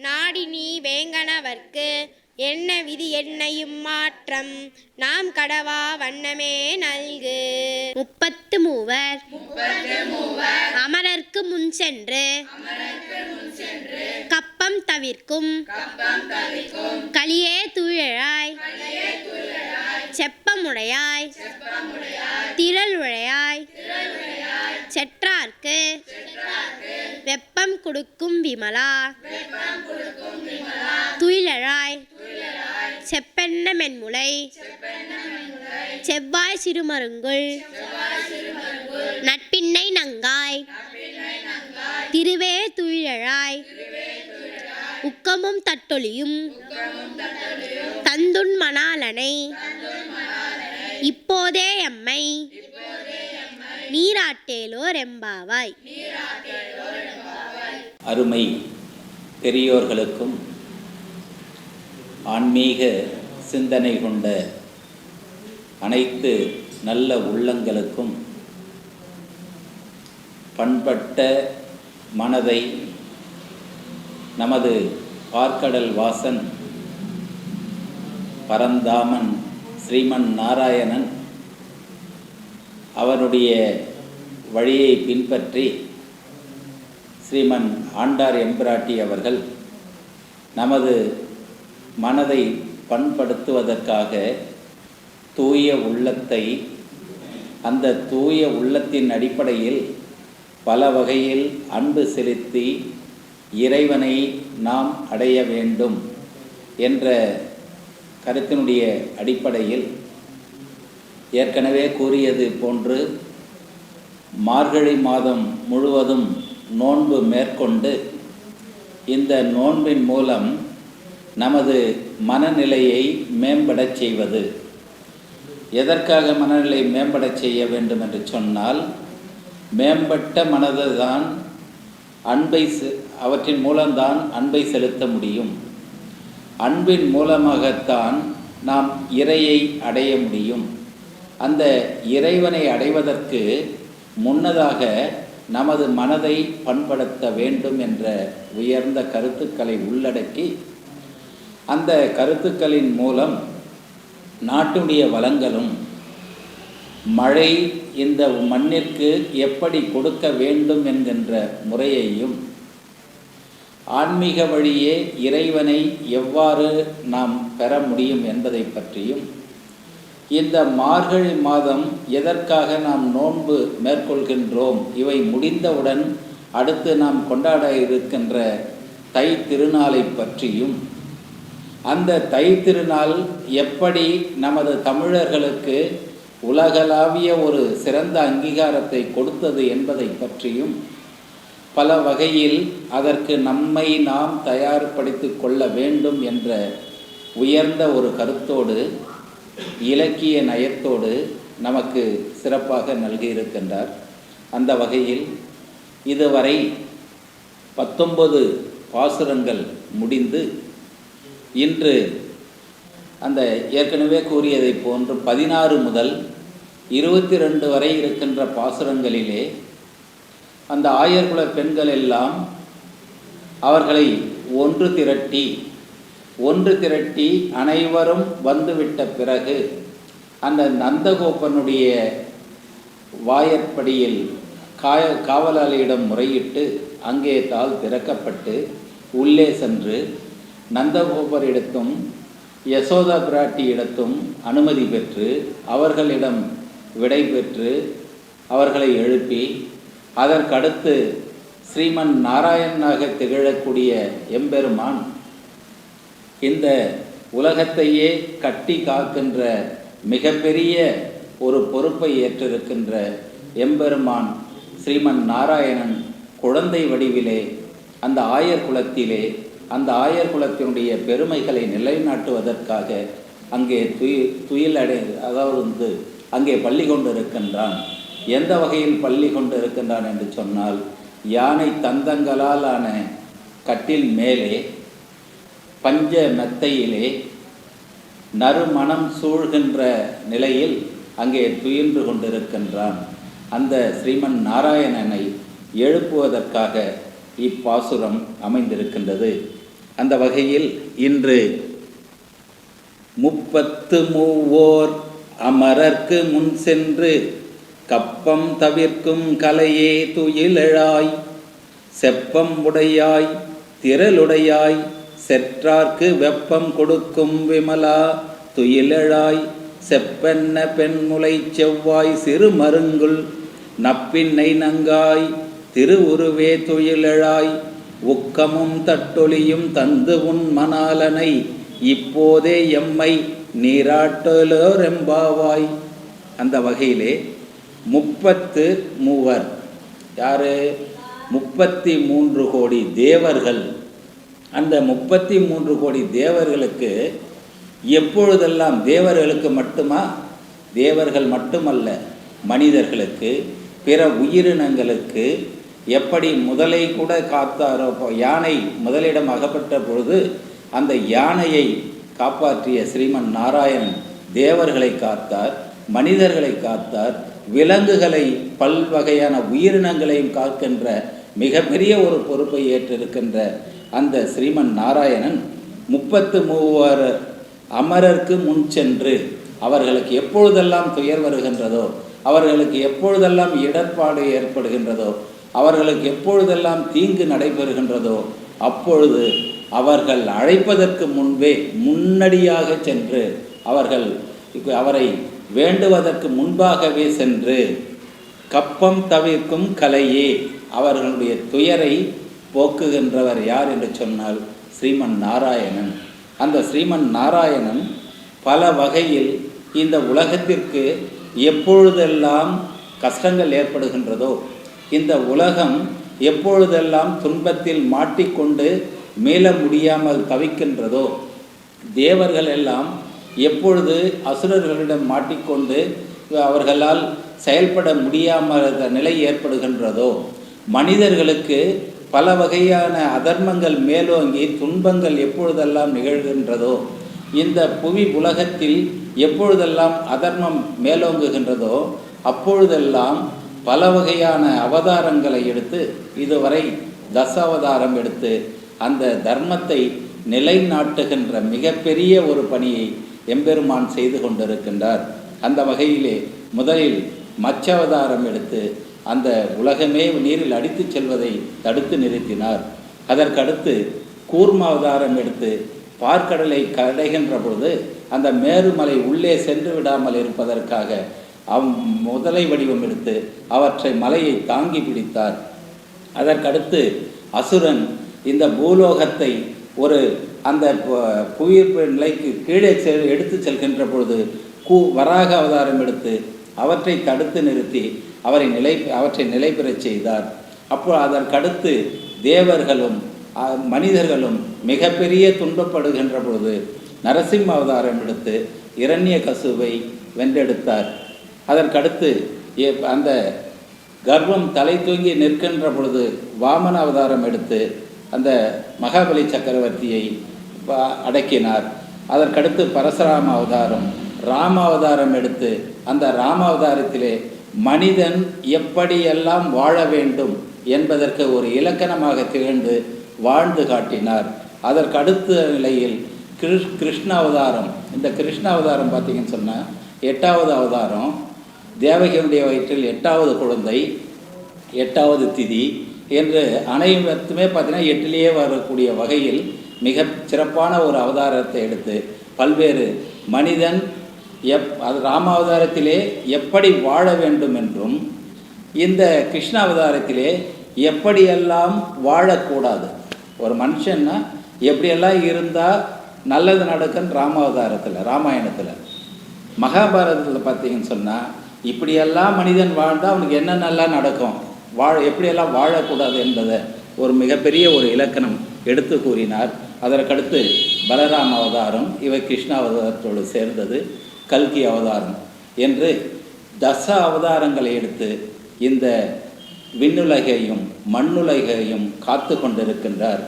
நாடி நீ வேங்கனவர்க்கு என்ன விதி என்னையும் மாற்றம்? நாம் கடவா வண்ணமே நல்கு. முப்பத்து மூவர். அமரர்க்கு முன் சென்று கப்பம் தவிர்க்கும். களியே தூயழாய் செப்பமுடையாய் திரளுடையாய். கொடுக்கும் விமலா. துயிலழாய். செப்பென்ன மென்முலை செவ்வாய் சிறுமருங்குள். நட்பின்னை நங்காய். திருவே துயிலழாய். உக்கமும் தட்டொலியும் தந்துன் மணாலனை. இப்போதே எம்மை. நீராட்டேலோர் எம்பாவாய். அருமை பெரியோர்களுக்கும் ஆன்மீக சிந்தனை கொண்ட அனைத்து நல்ல உள்ளங்களுக்கும் பண்பட்ட மனதை நமது பார்க்கடல் வாசன் பரந்தாமன் ஸ்ரீமன் நாராயணன் அவருடைய வழியை பின்பற்றி ஸ்ரீமன் ஆண்டார் எம்பிராட்டி அவர்கள் நமது மனதை பண்படுத்துவதற்காக தூய உள்ளத்தை அந்த தூய உள்ளத்தின் அடிப்படையில் பல வகையில் அன்பு செலுத்தி இறைவனை நாம் அடைய வேண்டும் என்ற கருத்தினுடைய அடிப்படையில் ஏற்கனவே கூறியது போன்று மார்கழி மாதம் முழுவதும் நோன்பு மேற்கொண்டு இந்த நோன்பின் மூலம் நமது மனநிலையை மேம்படச் செய்வது. எதற்காக மனநிலை மேம்படச் செய்ய வேண்டும் என்று சொன்னால் மேம்பட்ட மனது தான் அன்பை செ- அவற்றின் மூலம்தான் அன்பை செலுத்த முடியும். அன்பின் மூலமாகத்தான் நாம் இறையை அடைய முடியும். அந்த இறைவனை அடைவதற்கு முன்னதாக நமது மனதை பண்படுத்த வேண்டும் என்ற உயர்ந்த கருத்துக்களை உள்ளடக்கி அந்த கருத்துக்களின் மூலம் நாட்டுடைய வளங்களும் மழை இந்த மண்ணிற்கு எப்படி கொடுக்க வேண்டும் என்கின்ற முறையையும் ஆன்மீக வழியே இறைவனை எவ்வாறு நாம் பெற முடியும் என்பதை பற்றியும் இந்த மார்கழி மாதம் எதற்காக நாம் நோன்பு மேற்கொள்கின்றோம்? இவை முடிந்தவுடன் அடுத்து நாம் கொண்டாட இருக்கின்ற தை திருநாளை பற்றியும் அந்த தை திருநாள் எப்படி நமது தமிழர்களுக்கு உலகளாவிய ஒரு சிறந்த அங்கீகாரத்தை கொடுத்தது என்பதை பற்றியும் பல வகையில் அதற்கு நம்மை நாம் தயார்படுத்தி கொள்ள வேண்டும் என்ற உயர்ந்த ஒரு கருத்தோடு இலக்கிய நயத்தோடு நமக்கு சிறப்பாக நல்கியிருக்கின்றார். அந்த வகையில் இதுவரை பத்தொன்பது பாசுரங்கள் முடிந்து இன்று அந்த ஏற்கனவே கூறியதைப் போன்று பதினாறு முதல் இருபத்தி ரெண்டு வரை இருக்கின்ற பாசுரங்களிலே அந்த ஆயர்குல பெண்கள் எல்லாம் அவர்களை ஒன்று திரட்டி ஒன்று திரட்டி அனைவரும் வந்துவிட்ட பிறகு அந்த நந்தகோபனுடைய வாயற்படியில் காய காவலாளியிடம் முறையிட்டு அங்கே தாள் திறக்கப்பட்டு உள்ளே சென்று நந்தகோபரிடத்தும் யசோதா பிராட்டியிடத்தும் அனுமதி பெற்று அவர்களிடம் விடை பெற்று அவர்களை எழுப்பி அதற்கடுத்து ஸ்ரீமன் நாராயணனாக திகழக்கூடிய எம்பெருமான் இந்த உலகத்தையே கட்டி காக்கின்ற மிகப்பெரிய ஒரு பொறுப்பை ஏற்றிருக்கின்ற எம்பெருமான் ஸ்ரீமன் நாராயணன் குழந்தை வடிவிலே அந்த ஆயர் குலத்திலே அந்த ஆயர் குலத்தினுடைய பெருமைகளை நிலைநாட்டுவதற்காக அங்கே துயி துயில் அடை அதாவது வந்து அங்கே பள்ளி கொண்டிருக்கின்றான். எந்த வகையில் பள்ளி கொண்டிருக்கின்றான் என்று சொன்னால் யானை தந்தங்களால் ஆன கட்டில் மேலே பஞ்ச மெத்தையிலே நறுமணம் சூழ்கின்ற நிலையில் அங்கே துயின்று கொண்டிருக்கின்றான். அந்த ஸ்ரீமன் நாராயணனை எழுப்புவதற்காக இப்பாசுரம் அமைந்திருக்கின்றது. அந்த வகையில் இன்று முப்பத்து மூவோர் அமரர்க்கு முன் சென்று கப்பம் தவிர்க்கும் கலையே துயிலெழாய் செப்பம் உடையாய் திரளுடையாய் செற்றார்க்கு வெப்பம் கொடுக்கும் விமலா துயிலெழாய். செப்பென்ன பெண்முலை செவ்வாய் சிறு மருங்குள் நப்பின்னை நங்காய். திருவுருவே துயிலழாய். உக்கமும் தட்டொலியும் தந்து உன் மணாலனை இப்போதே எம்மை நீராட்டலோரெம்பாவாய். அந்த வகையிலே முப்பத்து மூவர். யாரு? முப்பத்தி மூன்று கோடி தேவர்கள். அந்த முப்பத்தி மூன்று கோடி தேவர்களுக்கு எப்பொழுதெல்லாம் தேவர்களுக்கு மட்டுமா? தேவர்கள் மட்டுமல்ல மனிதர்களுக்கு பிற உயிரினங்களுக்கு எப்படி முதலை கூட காத்தாரோ யானை முதலிடம் அகப்பட்ட பொழுது அந்த யானையை காப்பாற்றிய ஸ்ரீமன் நாராயணன் தேவர்களை காத்தார் மனிதர்களை காத்தார் விலங்குகளை பல்வகையான உயிரினங்களையும் காக்கின்ற மிகப்பெரிய ஒரு பொறுப்பை ஏற்றிருக்கின்ற அந்த ஸ்ரீமன் நாராயணன் முப்பத்து மூவர் அமரர்க்கு முன் சென்று அவர்களுக்கு எப்பொழுதெல்லாம் துயர் வருகின்றதோ அவர்களுக்கு எப்பொழுதெல்லாம் இடர்பாடு ஏற்படுகின்றதோ அவர்களுக்கு எப்பொழுதெல்லாம் தீங்கு நடைபெறுகின்றதோ அப்பொழுது அவர்கள் அழைப்பதற்கு முன்பே முன்னடியாக சென்று அவர்கள் அவரை வேண்டுவதற்கு முன்பாகவே சென்று கப்பம் தவிர்க்கும் கலையே அவர்களுடைய துயரை போக்குகின்றவர் யார் என்று சொன்னால் ஸ்ரீமன் நாராயணன். அந்த ஸ்ரீமன் நாராயணன் பல வகையில் இந்த உலகத்திற்கு எப்பொழுதெல்லாம் கஷ்டங்கள் ஏற்படுகின்றதோ இந்த உலகம் எப்பொழுதெல்லாம் துன்பத்தில் மாட்டிக்கொண்டு மீள முடியாமல் தவிக்கின்றதோ தேவர்கள் எல்லாம் எப்பொழுது அசுரர்களிடம் மாட்டிக்கொண்டு அவர்களால் செயல்பட முடியாமல் நிலை ஏற்படுகின்றதோ மனிதர்களுக்கு பல வகையான அதர்மங்கள் மேலோங்கி துன்பங்கள் எப்பொழுதெல்லாம் நிகழ்கின்றதோ இந்த புவி உலகத்தில் எப்பொழுதெல்லாம் அதர்மம் மேலோங்குகின்றதோ அப்பொழுதெல்லாம் பல வகையான அவதாரங்களை எடுத்து இதுவரை தசாவதாரம் எடுத்து அந்த தர்மத்தை நிலைநாட்டுகின்ற மிகப்பெரிய ஒரு பணியை எம்பெருமான் செய்து கொண்டிருக்கின்றார். அந்த வகையிலே முதலில் மச்சவதாரம் எடுத்து அந்த உலகமே நீரில் அடித்துச் செல்வதை தடுத்து நிறுத்தினார். அதற்கடுத்து கூர்மாவதாரம் எடுத்து பார்க்கடலை கடைகின்ற பொழுது அந்த மேருமலை உள்ளே சென்று விடாமல் இருப்பதற்காக அவ் முதலை வடிவம் எடுத்து அவற்றை மலையை தாங்கி பிடித்தார். அதற்கடுத்து அசுரன் இந்த பூலோகத்தை ஒரு அந்த பு- புவியீர்ப்பு நிலைக்கு கீழே செல் எடுத்து செல்கின்ற பொழுது கூ வராக அவதாரம் எடுத்து அவற்றை தடுத்து நிறுத்தி அவரை நிலை அவற்றை நிலை பெறச் செய்தார். அப்போ அதற்கடுத்து தேவர்களும் மனிதர்களும் மிகப்பெரிய துன்பப்படுகின்ற பொழுது நரசிம்ம அவதாரம் எடுத்து இரண்ய கசுவை வென்றெடுத்தார். அதற்கடுத்து அந்த கர்வம் தலை தூங்கி நிற்கின்ற பொழுது வாமன அவதாரம் எடுத்து அந்த மகாபலி சக்கரவர்த்தியை அடக்கினார். அதற்கடுத்து பரசுராம அவதாரம் ராம அவதாரம் எடுத்து அந்த ராம அவதாரத்திலே மனிதன் எப்படியெல்லாம் வாழ வேண்டும் என்பதற்கு ஒரு இலக்கணமாக திகழ்ந்து வாழ்ந்து காட்டினார். அதற்கு அடுத்த நிலையில் கிருஷ் கிருஷ்ண அவதாரம் இந்த கிருஷ்ண அவதாரம் பார்த்தீங்கன்னு சொன்னால் எட்டாவது அவதாரம் தேவகியுடைய வயிற்றில் எட்டாவது குழந்தை எட்டாவது திதி என்று அனைவருமே பார்த்தீங்கன்னா எட்டிலேயே வரக்கூடிய வகையில் மிக சிறப்பான ஒரு அவதாரத்தை எடுத்து பல்வேறு மனிதன் எப் அது ராமாவதாரத்திலே எப்படி வாழ வேண்டும் என்றும் இந்த கிருஷ்ணாவதாரத்திலே எப்படியெல்லாம் வாழக்கூடாது? ஒரு மனுஷன்னா எப்படியெல்லாம் இருந்தால் நல்லது நடக்குன்னு ராமாவதாரத்தில் ராமாயணத்தில். மகாபாரதத்தில் பார்த்தீங்கன்னு சொன்னால் இப்படியெல்லாம் மனிதன் வாழ்ந்தால் அவனுக்கு என்னென்னலாம் நடக்கும்? வாழ எப்படியெல்லாம் வாழக்கூடாது என்பதை ஒரு மிகப்பெரிய ஒரு இலக்கணம் எடுத்து கூறினார். அதற்கடுத்து பலராம அவதாரம் இவை கிருஷ்ண அவதாரத்தோடு சேர்ந்தது. கல்கி அவதாரம் என்று தச அவதாரங்களை எடுத்து இந்த விண்ணுலகையும் மண்ணுலகையும் காத்து கொண்டிருக்கின்றார்.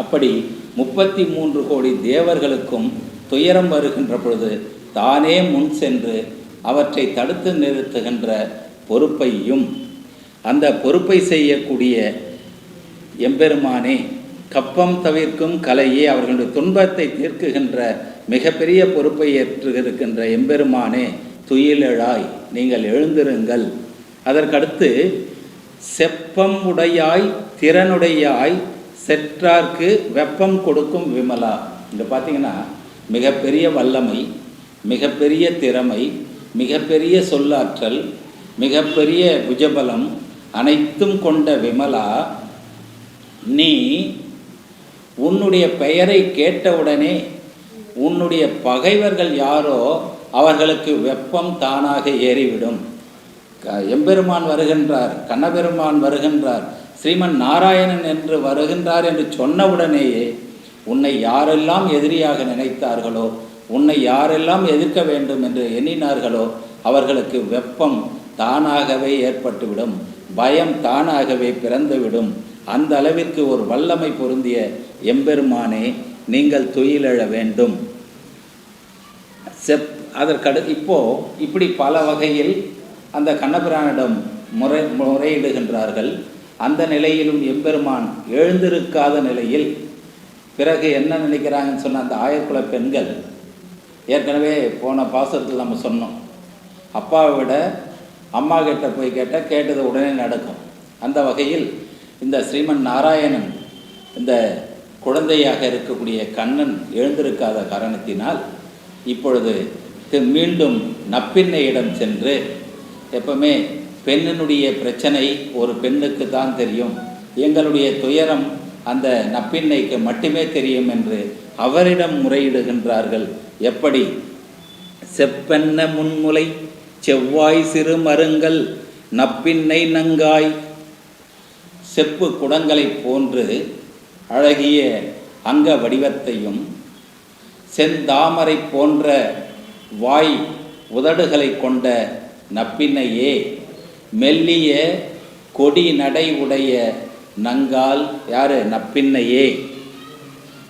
அப்படி முப்பத்தி மூன்று கோடி தேவர்களுக்கும் துயரம் வருகின்ற பொழுது தானே முன் சென்று அவற்றை தடுத்து நிறுத்துகின்ற பொறுப்பையும் அந்த பொறுப்பை செய்யக்கூடிய எம்பெருமானே கப்பம் தவிர்க்கும் கலையே அவர்களுடைய துன்பத்தை தீர்க்குகின்ற மிகப்பெரிய பொறுப்பை ஏற்றுகிருக்கின்ற எம்பெருமானே துயிலெழாய் நீங்கள் எழுந்திருங்கள். அதற்கடுத்து செப்பம் உடையாய் திறனுடையாய் செற்றார்க்கு வெப்பம் கொடுக்கும் விமலா. இங்கே பார்த்தீங்கன்னா மிகப்பெரிய வல்லமை மிகப்பெரிய திறமை மிகப்பெரிய சொல்லாற்றல் மிகப்பெரிய புஜபலம் அனைத்தும் கொண்ட விமலா நீ உன்னுடைய பெயரை கேட்டவுடனே உன்னுடைய பகைவர்கள் யாரோ அவர்களுக்கு வெப்பம் தானாக ஏறிவிடும். க- எம்பெருமான் வருகின்றார் கண்ணபெருமான் வருகின்றார் ஸ்ரீமன் நாராயணன் என்று வருகின்றார் என்று சொன்னவுடனேயே உன்னை யாரெல்லாம் எதிரியாக நினைத்தார்களோ உன்னை யாரெல்லாம் எதிர்க்க வேண்டும் என்று எண்ணினார்களோ அவர்களுக்கு வெப்பம் தானாகவே ஏற்பட்டுவிடும் பயம் தானாகவே பிறந்துவிடும். அந்த அளவிற்கு ஒரு வல்லமை பொருந்திய எம்பெருமானே நீங்கள் துயிலெழ வேண்டும். செப் அதற்கடு இப்போ இப்படி பல வகையில் அந்த கண்ணபிரானிடம் முறை முறையிடுகின்றார்கள். அந்த நிலையிலும் எம்பெருமான் எழுந்திருக்காத நிலையில் பிறகு என்ன நினைக்கிறாங்கன்னு சொன்ன அந்த ஆயக்குல பெண்கள் ஏற்கனவே போன பாசத்தில் நம்ம சொன்னோம். அப்பாவை விட அம்மா கிட்ட போய் கேட்டால் கேட்டது உடனே நடக்கும். அந்த வகையில் இந்த ஸ்ரீமன் நாராயணன் இந்த குழந்தையாக இருக்கக்கூடிய கண்ணன் எழுந்திருக்காத காரணத்தினால் இப்பொழுது மீண்டும் நப்பின்னையிடம் சென்று எப்பவுமே பெண்ணினுடைய பிரச்சனை ஒரு பெண்ணுக்கு தான் தெரியும். எங்களுடைய துயரம் அந்த நப்பின்னைக்கு மட்டுமே தெரியும் என்று அவரிடம் முறையிடுகின்றார்கள். எப்படி? செப்பென்ன முன்முலை செவ்வாய் சிறு மருங்கள் நப்பின்னை நங்காய். செப்பு குடங்களைப் போன்று அழகிய அங்க வடிவத்தையும் செந்தாமரை போன்ற வாய் உதடுகளை கொண்ட நப்பின்னையே மெல்லிய கொடி நடை உடைய நங்கால் யாரு? நப்பின்னையே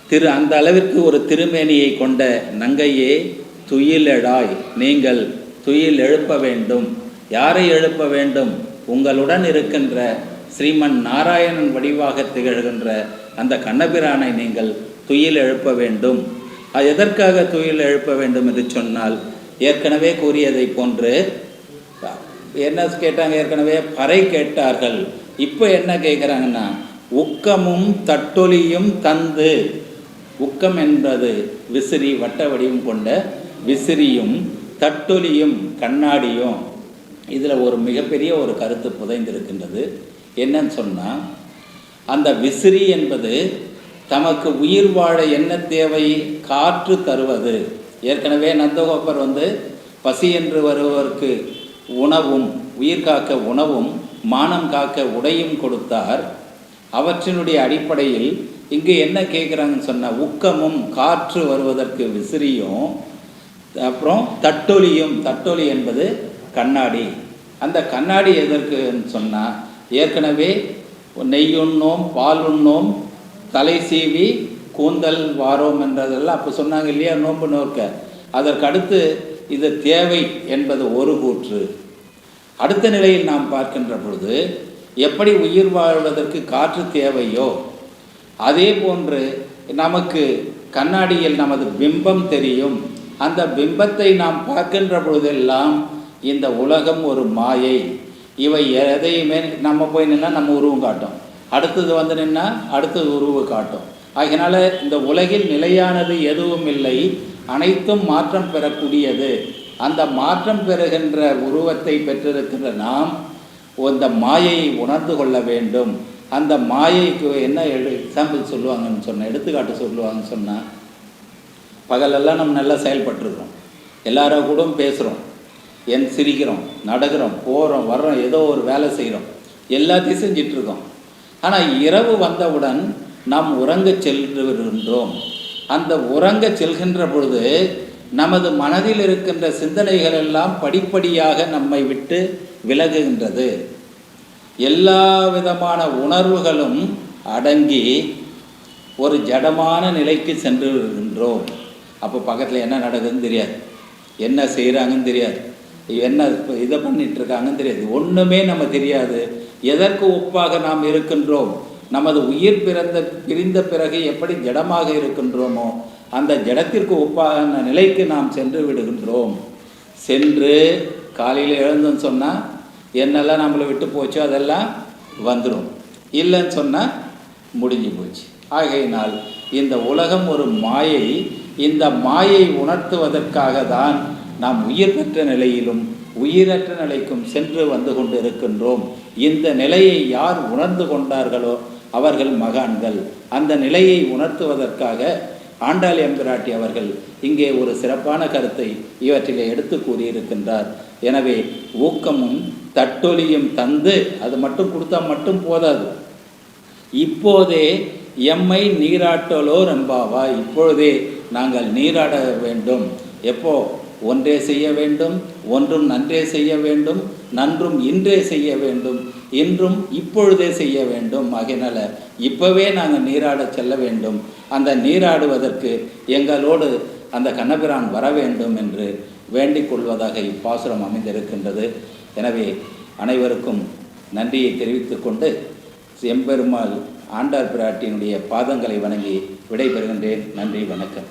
திரு அந்த அளவிற்கு ஒரு திருமேனியை கொண்ட நங்கையே துயிலெழாய் நீங்கள் துயில் எழுப்ப வேண்டும். யாரை எழுப்ப வேண்டும்? உங்களுடன் இருக்கின்ற ஸ்ரீமன் நாராயணன் வடிவாக திகழ்கின்ற அந்த கண்ணபிரானை நீங்கள் துயில் எழுப்ப வேண்டும். அது எதற்காக துயில் எழுப்ப வேண்டும் என்று சொன்னால் ஏற்கனவே கூறியதை போன்று என்ன கேட்டாங்க? ஏற்கனவே பறை கேட்டார்கள். இப்போ என்ன கேட்குறாங்கன்னா உக்கமும் தட்டொலியும் தந்து. உக்கம் என்பது விசிறி வட்ட வடிவம் கொண்ட விசிறியும் தட்டொலியும் கண்ணாடியும். இதில் ஒரு மிகப்பெரிய ஒரு கருத்து புதைந்திருக்கின்றது. என்னன்னு சொன்னால் அந்த விசிறி என்பது தமக்கு உயிர் வாழ என்ன தேவை காற்று தருவது. ஏற்கனவே நந்தகோபர் வந்து பசி என்று வருவதற்கு உணவும் உயிர் காக்க உணவும் மானம் காக்க உடையும் கொடுத்தார். அவற்றினுடைய அடிப்படையில் இங்கு என்ன கேட்குறாங்கன்னு சொன்னால் உக்கமும் காற்று வருவதற்கு விசிறியும் அப்புறம் தட்டொலியும். தட்டொலி என்பது கண்ணாடி. அந்த கண்ணாடி எதற்குன்னு சொன்னால் ஏற்கனவே நெய் உண்ணோம் பால் உண்ணோம் தலை சீவி கூந்தல் வாரோம் என்றதெல்லாம் அப்போ சொன்னாங்க இல்லையா? நோன்பு நோக்க அதற்கு அடுத்து இது தேவை என்பது ஒரு கூற்று. அடுத்த நிலையில் நாம் பார்க்கின்ற பொழுது எப்படி உயிர் வாழ்வதற்கு காற்று தேவையோ அதே போன்று நமக்கு கண்ணாடியில் நமது பிம்பம் தெரியும். அந்த பிம்பத்தை நாம் பார்க்கின்ற பொழுதெல்லாம் இந்த உலகம் ஒரு மாயை. இவை எதையுமே நம்ம போய் நின்னால் நம்ம உருவம் காட்டும். அடுத்தது வந்து நின்னால் அடுத்தது உருவு காட்டும். ஆகினால இந்த உலகில் நிலையானது எதுவும் இல்லை. அனைத்தும் மாற்றம் பெறக்கூடியது. அந்த மாற்றம் பெறுகின்ற உருவத்தை பெற்றிருக்கின்ற நாம் அந்த மாயையை உணர்ந்து கொள்ள வேண்டும். அந்த மாயைக்கு என்ன எக்ஸாம்பிள் சொல்லுவாங்கன்னு சொன்ன எடுத்துக்காட்டு சொல்லுவாங்கன்னு சொன்னால் பகலெல்லாம் நம்ம நல்லா செயல்பட்டுருக்கோம் எல்லாரோ கூட பேசுகிறோம் என் சிரிக்கிறோம் நடக்கிறோம் போகிறோம் வர்றோம் ஏதோ ஒரு வேலை செய்கிறோம் எல்லாத்தையும் செஞ்சிட்ருக்கோம். ஆனால் இரவு வந்தவுடன் நாம் உறங்க செல்கின்றோம். அந்த உறங்க செல்கின்ற பொழுது நமது மனதில் இருக்கின்ற சிந்தனைகள் எல்லாம் படிப்படியாக நம்மை விட்டு விலகுகின்றது. எல்லா விதமான உணர்வுகளும் அடங்கி ஒரு ஜடமான நிலைக்கு சென்று விடுகின்றோம் அப்போ பக்கத்தில் என்ன நடக்குதுன்னு தெரியாது. என்ன செய்கிறாங்கன்னு தெரியாது. என்ன இப்போ இதை பண்ணிட்டு இருக்காங்கன்னு தெரியாது. ஒன்றுமே நம்ம தெரியாது. எதற்கு ஒப்பாக நாம் இருக்கின்றோம்? நமது உயிர் பிறந்த பிரிந்த பிறகு எப்படி ஜடமாக இருக்கின்றோமோ அந்த ஜடத்திற்கு ஒப்பான நிலைக்கு நாம் சென்று விடுகின்றோம். சென்று காலையில் எழுந்துன்னு சொன்னால் என்னெல்லாம் நம்மளை விட்டு போச்சோ அதெல்லாம் வந்துடும் இல்லைன்னு சொன்னால் முடிஞ்சு போச்சு. ஆகையினால் இந்த உலகம் ஒரு மாயை. இந்த மாயை உணர்த்துவதற்காக தான் நாம் உயிர் பெற்ற நிலையிலும் உயிரற்ற நிலைக்கும் சென்று வந்து கொண்டு இருக்கின்றோம் இந்த நிலையை யார் உணர்ந்து கொண்டார்களோ அவர்கள் மகான்கள். அந்த நிலையை உணர்த்துவதற்காக ஆண்டாள் எம்பிராட்டி அவர்கள் இங்கே ஒரு சிறப்பான கருத்தை இவற்றிலே எடுத்து கூறியிருக்கின்றார். எனவே ஊக்கமும் தட்டொலியும் தந்து அது மட்டும் கொடுத்தா மட்டும் போதாது. இப்போதே எம்மை நீராட்டலோ ரம்பாவா இப்பொழுதே நாங்கள் நீராட வேண்டும். எப்போ? ஒன்றே செய்ய வேண்டும் ஒன்றும் நன்றே செய்ய வேண்டும் நன்றும் இன்றே செய்ய வேண்டும் இன்றும் இப்பொழுதே செய்ய வேண்டும் ஆகையினால இப்போவே நாங்கள் நீராட செல்ல வேண்டும். அந்த நீராடுவதற்கு எங்களோடு அந்த கண்ணபிரான் வர வேண்டும் என்று வேண்டிக் கொள்வதாக இப்பாசுரம் அமைந்திருக்கின்றது. எனவே அனைவருக்கும் நன்றியை தெரிவித்து கொண்டு எம்பெருமாள் ஆண்டார் பிராட்டியினுடைய பாதங்களை வணங்கி விடைபெறுகின்றேன். நன்றி வணக்கம்.